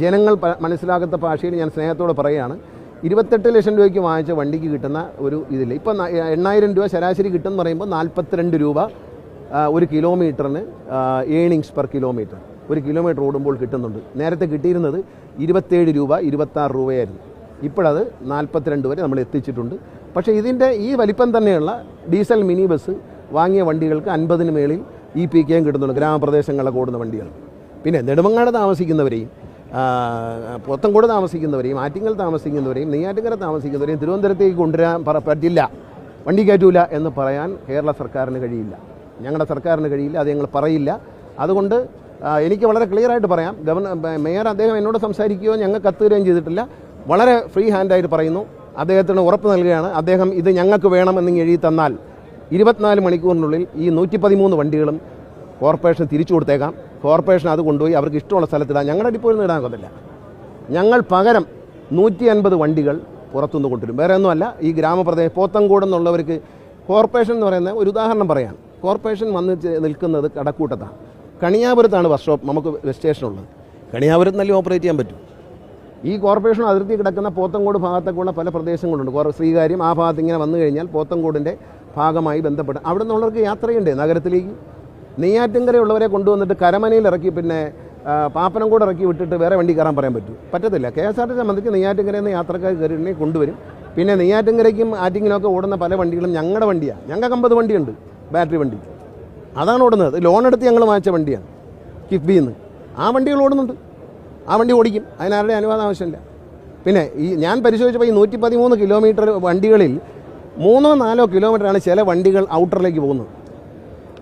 ജനങ്ങൾ മനസ്സിലാകാത്ത ഭാഷയിൽ ഞാൻ സ്നേഹത്തോടെ പറയുകയാണ്. ഇരുപത്തെട്ട് ലക്ഷം രൂപയ്ക്ക് വാങ്ങിച്ച വണ്ടിക്ക് കിട്ടുന്ന ഒരു ഇതില്ല. ഇപ്പം എണ്ണായിരം രൂപ ശരാശരി കിട്ടുമെന്ന് പറയുമ്പോൾ നാൽപ്പത്തിരണ്ട് രൂപ ഒരു കിലോമീറ്ററിന് ഏണിങ്സ് പെർ കിലോമീറ്റർ ഒരു കിലോമീറ്റർ ഓടുമ്പോൾ കിട്ടുന്നുണ്ട്. നേരത്തെ കിട്ടിയിരുന്നത് ഇരുപത്തേഴ് രൂപ ഇരുപത്താറ് രൂപയായിരുന്നു. ഇപ്പോഴത് നാൽപ്പത്തിരണ്ട് വരെ നമ്മൾ എത്തിച്ചിട്ടുണ്ട്. പക്ഷേ ഇതിന്റെ ഈ വലിപ്പം തന്നെയുള്ള ഡീസൽ മിനി ബസ് വാങ്ങിയ വണ്ടികൾക്ക് അൻപതിന് മേളിൽ ഇ പി കെയും കിട്ടുന്നുണ്ട്. ഗ്രാമപ്രദേശങ്ങളിലൊക്കെ ഓടുന്ന വണ്ടികൾ. പിന്നെ നെടുമങ്ങാട് താമസിക്കുന്നവരെയും ആ, കൂടെ താമസിക്കുന്നവരെയും ആറ്റിങ്ങൽ താമസിക്കുന്നവരെയും നെയ്യാറ്റിങ്കര താമസിക്കുന്നവരെയും തിരുവനന്തപുരത്തേക്ക് കൊണ്ടുവരാൻ പറ- പറ്റില്ല. വണ്ടി കയറ്റൂല എന്ന് പറയാൻ കേരള സർക്കാരിന് കഴിയില്ല. ഞങ്ങളുടെ സർക്കാരിന് കഴിയില്ല അത് ഞങ്ങൾ പറയില്ല. അതുകൊണ്ട് എനിക്ക് വളരെ ക്ലിയറായിട്ട് പറയാം. ഗവർണർ മേയർ അദ്ദേഹം എന്നോട് സംസാരിക്കുകയോ ഞങ്ങൾ കത്തുകയും ചെയ്തിട്ടില്ല. വളരെ ഫ്രീ ഹാൻഡായിട്ട് പറയുന്നു. അദ്ദേഹത്തിന് ഉറപ്പ് നൽകുകയാണ്. അദ്ദേഹം ഇത് ഞങ്ങൾക്ക് വേണമെന്ന് എഴുതി തന്നാൽ ഇരുപത്തിനാല് മണിക്കൂറിനുള്ളിൽ ഈ നൂറ്റി പതിമൂന്ന് വണ്ടികളും കോർപ്പറേഷൻ തിരിച്ചു കൊടുത്തേക്കാം. കോർപ്പറേഷൻ അത് കൊണ്ടുപോയി അവർക്ക് ഇഷ്ടമുള്ള സ്ഥലത്തിടാം. ഞങ്ങളുടെ ഡിപ്പോയിൽ നിന്ന് ഇടാൻ ഒക്കത്തില്ല. ഞങ്ങൾ പകരം നൂറ്റി അൻപത് വണ്ടികൾ പുറത്തുനിന്ന് കൊണ്ടുവരും. വേറെ ഒന്നുമല്ല ഈ ഗ്രാമപ്രദേശം പോത്തങ്കോട് എന്നുള്ളവർക്ക് കോർപ്പറേഷൻ എന്ന് പറയുന്ന ഒരു ഉദാഹരണം പറയാം. കോർപ്പറേഷൻ വന്ന് നിൽക്കുന്നത് കടക്കൂട്ടത്താണ്. കണിയാപുരത്താണ് വർക്ക്ഷോപ്പ് നമുക്ക് സ്റ്റേഷനുള്ളത്. കണിയാപുരത്ത് നല്ല ഓപ്പറേറ്റ് ചെയ്യാൻ പറ്റും? ഈ കോർപ്പറേഷൻ അതിർത്തി കിടക്കുന്ന പോത്തങ്കോട് ഭാഗത്തേക്കുള്ള പല പ്രദേശങ്ങളുണ്ട്. കുറേ ശ്രീകാര്യം ആ ഭാഗത്ത് ഇങ്ങനെ വന്നു കഴിഞ്ഞാൽ പോത്തങ്കോടിന്റെ ഭാഗമായി ബന്ധപ്പെട്ട് അവിടെ നിന്നുള്ളവർക്ക് യാത്രയുണ്ട്. നഗരത്തിലേക്ക് നെയ്യാറ്റിൻകരയുള്ളവരെ കൊണ്ടുവന്നിട്ട് കരമനയിൽ ഇറക്കി പിന്നെ പാപ്പനം കൂടെ ഇറക്കി വിട്ടിട്ട് വേറെ വണ്ടി കയറാൻ പറയാൻ പറ്റും. പറ്റത്തില്ല. കെ എസ് ആർ ടി സംബന്ധിച്ച് നെയ്യാറ്റിൻകരയിൽ നിന്ന് യാത്രക്കാർ കയറിയിട്ടുണ്ടെങ്കിൽ കൊണ്ടുവരും. പിന്നെ നെയ്യാറ്റിൻകരയ്ക്കും ആറ്റിങ്ങിനൊക്കെ ഓടുന്ന പല വണ്ടികളും ഞങ്ങളുടെ വണ്ടിയാണ് ഞങ്ങൾക്ക് അമ്പത് വണ്ടിയുണ്ട് ബാറ്ററി വണ്ടി. അതാണ് ഓടുന്നത്. ലോൺ എടുത്ത് ഞങ്ങൾ വാങ്ങിച്ച വണ്ടിയാണ് കിഫ്ബിയിൽ നിന്ന് ആ വണ്ടികൾ ഓടുന്നുണ്ട്. ആ വണ്ടി ഓടിക്കും. അതിനാരുടെ അനുവാദം ആവശ്യമില്ല. പിന്നെ ഈ ഞാൻ പരിശോധിച്ചപ്പോൾ ഈ നൂറ്റി പതിമൂന്ന് കിലോമീറ്റർ വണ്ടികളിൽ മൂന്നോ നാലോ കിലോമീറ്ററാണ് ചില വണ്ടികൾ ഔട്ടറിലേക്ക് പോകുന്നത്.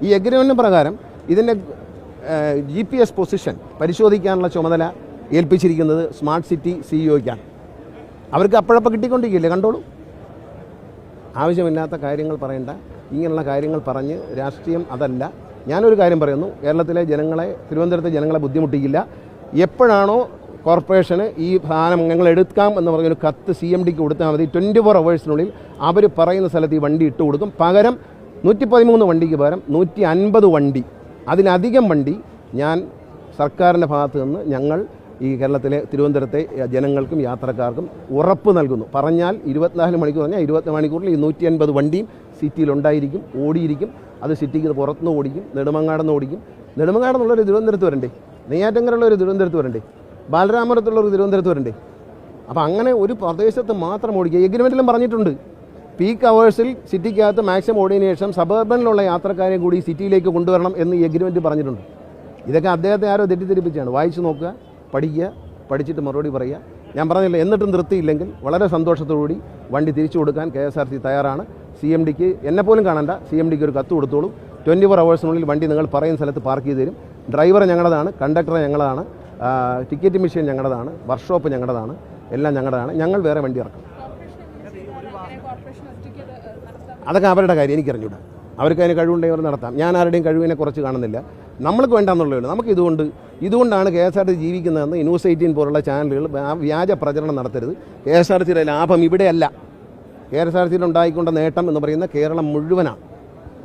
ഈ എഗ്രിമെന്റ് പ്രകാരം ഇതിന്റെ ജി പി എസ് പൊസിഷൻ പരിശോധിക്കാനുള്ള ചുമതല ഏൽപ്പിച്ചിരിക്കുന്നത് സ്മാർട്ട് സിറ്റി സിഇഒയ്ക്കാണ് അവർക്ക് അപ്പോഴപ്പോൾ കിട്ടിക്കൊണ്ടിരിക്കില്ലേ കണ്ടോളൂ. ആവശ്യമില്ലാത്ത കാര്യങ്ങൾ പറയണ്ട. ഇങ്ങനെയുള്ള കാര്യങ്ങൾ പറഞ്ഞ് രാഷ്ട്രീയം അതല്ല. ഞാനൊരു കാര്യം പറയുന്നു. കേരളത്തിലെ ജനങ്ങളെ തിരുവനന്തപുരത്തെ ജനങ്ങളെ ബുദ്ധിമുട്ടിക്കില്ല. എപ്പോഴാണോ കോർപ്പറേഷന് ഈ സാധനം ഞങ്ങൾ എടുക്കാം എന്ന് പറഞ്ഞൊരു കത്ത് സി എം ഡിക്ക് കൊടുത്താൽ മതി. ട്വന്റി ഫോർ അവേഴ്സിനുള്ളിൽ അവർ പറയുന്ന സ്ഥലത്ത് ഈ വണ്ടി ഇട്ട് കൊടുക്കും പകരം നൂറ്റി പതിമൂന്ന് വണ്ടിക്ക് പകരം നൂറ്റി അൻപത് വണ്ടി. അതിലധികം വണ്ടി ഞാൻ സർക്കാരിന്റെ ഭാഗത്ത് നിന്ന് ഞങ്ങൾ ഈ കേരളത്തിലെ തിരുവനന്തപുരത്തെ ജനങ്ങൾക്കും യാത്രക്കാർക്കും ഉറപ്പ് നൽകുന്നു. പറഞ്ഞാൽ ഇരുപത്തിനാല് മണിക്കൂർ പറഞ്ഞാൽ ഇരുപത്തി മണിക്കൂറിൽ ഈ നൂറ്റി അൻപത് വണ്ടിയും സിറ്റിയിലുണ്ടായിരിക്കും ഓടിയിരിക്കും. അത് സിറ്റിക്ക് പുറത്തുനിന്ന് ഓടിക്കും നെടുമങ്ങാടെന്ന് ഓടിക്കും. നെടുമങ്ങാടെന്നുള്ളൊരു തിരുവനന്തപുരത്ത് വരണ്ടേ? നെയ്യാറ്റങ്കരുള്ളൊരു തിരുവനന്തപുരത്ത് വരണ്ടേ? ബാലരാമപുരത്തുള്ളൊരു തിരുവനന്തപുരത്ത് വരണ്ടേ? അപ്പോൾ അങ്ങനെ ഒരു പ്രദേശത്ത് മാത്രം ഓടിക്കുക. എഗ്രിമെന്റിലും പറഞ്ഞിട്ടുണ്ട്. പീക്ക് അവേഴ്സിൽ സിറ്റിക്കകത്ത് മാക്സിമം ഓർഡിനേഷൻ സബർബനിലുള്ള യാത്രക്കാരെ കൂടി സിറ്റിയിലേക്ക് കൊണ്ടുവരണം എന്ന് ഈ എഗ്രിമെന്റ് പറഞ്ഞിട്ടുണ്ട്. ഇതൊക്കെ അദ്ദേഹത്തെ ആരോ തെറ്റിദ്ധരിപ്പിച്ചാണ്. വായിച്ചു നോക്കുക പഠിക്കുക പഠിച്ചിട്ട് മറുപടി പറയുക. ഞാൻ പറഞ്ഞില്ല എന്നിട്ടും നിർത്തിയില്ലെങ്കിൽ വളരെ സന്തോഷത്തോടുകൂടി വണ്ടി തിരിച്ചു കൊടുക്കാൻ കെ എസ് ആർ സി തയ്യാറാണ്. സി എം ഡിക്ക് എന്നെ പോലും കാണണ്ട. സി എം ഡിക്ക് ഒരു കത്ത് കൊടുത്തോളൂ. ട്വന്റി ഫോർ അവേഴ്സിനുള്ളിൽ വണ്ടി നിങ്ങൾ പറയുന്ന സ്ഥലത്ത് പാർക്ക് ചെയ്ത് തരും. ഡ്രൈവർ ഞങ്ങളതാണ് കണ്ടക്ടർ ഞങ്ങളതാണ് ടിക്കറ്റ് മെഷീൻ ഞങ്ങളതാണ് വർക്ക്ഷോപ്പ് ഞങ്ങളതാണ് എല്ലാം ഞങ്ങളതാണ്. ഞങ്ങൾ വേറെ വണ്ടി ഇറക്കും. അതൊക്കെ അവരുടെ കാര്യം എനിക്കറിഞ്ഞൂടാ. അവർക്ക് അതിന് കഴിവുണ്ടെങ്കിൽ അവർ നടത്താം. ഞാൻ ആരുടെയും കഴിവിനെ കുറച്ച് കാണുന്നില്ല. നമ്മൾക്ക് വേണ്ടെന്നുള്ളൂ നമുക്ക് ഇതുകൊണ്ട് ഇതുകൊണ്ടാണ് കെ എസ് ആർ ടി ജീവിക്കുന്നതെന്ന് ന്യൂസ് എയ്റ്റീൻ പോലുള്ള ചാനലുകൾ വ്യാ- വ്യാജ പ്രചരണം നടത്തരുത്. കെ എസ് ആർ ടിയുടെ ലാഭം ഇവിടെയല്ല. കെ എസ് ആർ ടിയിൽ ഉണ്ടായിക്കൊണ്ട നേട്ടം എന്ന് പറയുന്ന കേരളം മുഴുവനാണ്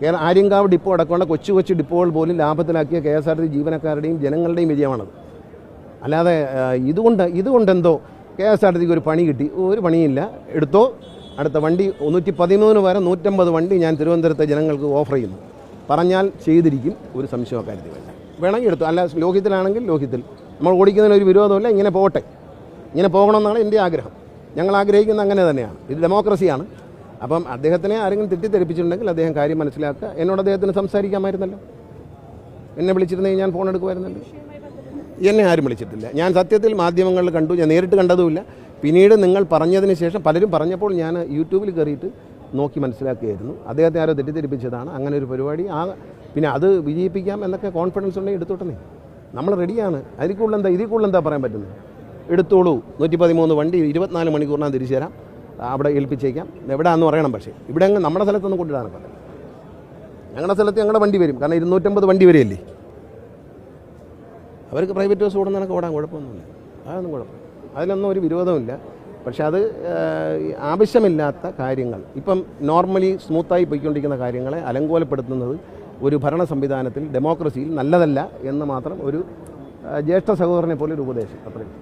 കേരള ആര്യങ്കാവ് ഡിപ്പോ അടക്കമുള്ള കൊച്ചു കൊച്ചു ഡിപ്പോകൾ പോലും ലാഭത്തിലാക്കിയ കെ എസ് ആർ ടി ജീവനക്കാരുടെയും ജനങ്ങളുടെയും വിജയമാണത്. അല്ലാതെ ഇതുകൊണ്ട് ഇതുകൊണ്ടെന്തോ കെ എസ് ആർ ടിക്ക് ഒരു പണി കിട്ടി. ഒരു പണിയില്ല എടുത്തോ അടുത്ത വണ്ടി നൂറ്റി പതിമൂന്ന് വരെ നൂറ്റമ്പത് വണ്ടി ഞാൻ തിരുവനന്തപുരത്തെ ജനങ്ങൾക്ക് ഓഫർ ചെയ്യുന്നു. പറഞ്ഞാൽ ചെയ്തിരിക്കും ഒരു സംശയം കാര്യത്തിൽ വേണ്ട. വേണമെങ്കിൽ എടുത്തു. അല്ല ലോഹിത്തിലാണെങ്കിൽ ലോഹിത്തിൽ നമ്മൾ ഓടിക്കുന്നതിന് ഒരു വിരോധമില്ല ഇങ്ങനെ പോകട്ടെ. ഇങ്ങനെ പോകണമെന്നാണ് എന്റെ ആഗ്രഹം. ഞങ്ങൾ ആഗ്രഹിക്കുന്നത് അങ്ങനെ തന്നെയാണ്. ഇത് ഡെമോക്രസിയാണ് അപ്പം അദ്ദേഹത്തിനെ ആരെങ്കിലും തെറ്റിദ്ധരിപ്പിച്ചിട്ടുണ്ടെങ്കിൽ അദ്ദേഹം കാര്യം മനസ്സിലാക്കുക. എന്നോട് അദ്ദേഹത്തിന് സംസാരിക്കാമായിരുന്നല്ലോ. എന്നെ വിളിച്ചിരുന്നെങ്കിൽ ഞാൻ ഫോൺ എടുക്കുമായിരുന്നല്ലോ. എന്നെ ആരും വിളിച്ചിട്ടില്ല. ഞാൻ സത്യത്തിൽ മാധ്യമങ്ങളിൽ കണ്ടു. ഞാൻ നേരിട്ട് കണ്ടതുമില്ല. പിന്നീട് നിങ്ങൾ പറഞ്ഞതിന് ശേഷം പലരും പറഞ്ഞപ്പോൾ ഞാൻ യൂട്യൂബിൽ കയറിയിട്ട് നോക്കി മനസ്സിലാക്കിയായിരുന്നു. അദ്ദേഹത്തെ ആരോ തെറ്റിദ്ധരിപ്പിച്ചതാണ്. അങ്ങനെ ഒരു പരിപാടി. ആ പിന്നെ അത് വിജയിപ്പിക്കാം എന്നൊക്കെ കോൺഫിഡൻസ് ഉണ്ടെങ്കിൽ എടുത്തോട്ടെ നമ്മൾ റെഡിയാണ് അതിൽ കൂടുതൽ എന്താ ഇതിൽ കൂടുതൽ എന്താ പറയാൻ പറ്റുന്നത്? എടുത്തോളൂ. നൂറ്റി പതിമൂന്ന് വണ്ടി ഇരുപത്തിനാല് മണിക്കൂറിനകം തിരിച്ചു തരാം. അവിടെ ഏൽപ്പിച്ചേക്കാം. എവിടെയാണെന്ന് പറയണം പക്ഷേ. ഇവിടെ അങ്ങ് നമ്മുടെ സ്ഥലത്തൊന്നും കൊണ്ടിടാൻ പറ്റില്ല. ഞങ്ങളുടെ സ്ഥലത്ത് ഞങ്ങളുടെ വണ്ടി വരും. കാരണം ഇരുന്നൂറ്റമ്പത് വണ്ടി വരെയല്ലേ? അവർക്ക് പ്രൈവറ്റ് ബസ് ഓടുന്നതൊക്കെ ഓടാൻ കുഴപ്പമൊന്നുമില്ല. അതൊന്നും കുഴപ്പം അതിലൊന്നും ഒരു വിരോധമില്ല പക്ഷെ അത് ആവശ്യമില്ലാത്ത കാര്യങ്ങൾ. ഇപ്പം നോർമലി സ്മൂത്തായി പോയിക്കൊണ്ടിരിക്കുന്ന കാര്യങ്ങളെ അലങ്കോലപ്പെടുത്തുന്നത് ഒരു ഭരണ സംവിധാനത്തിൽ ഡെമോക്രസിയിൽ നല്ലതല്ല എന്ന് മാത്രം ഒരു ജ്യേഷ്ഠ സഹോദരനെ പോലെ ഒരു ഉപദേശം. അത്രയും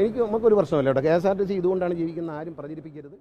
എനിക്ക് നമുക്കൊരു പ്രശ്നമല്ല കേട്ടോ. K S R T C ഇതുകൊണ്ടാണ് ജീവിക്കുന്ന ആരും പ്രചരിപ്പിക്കരുത്.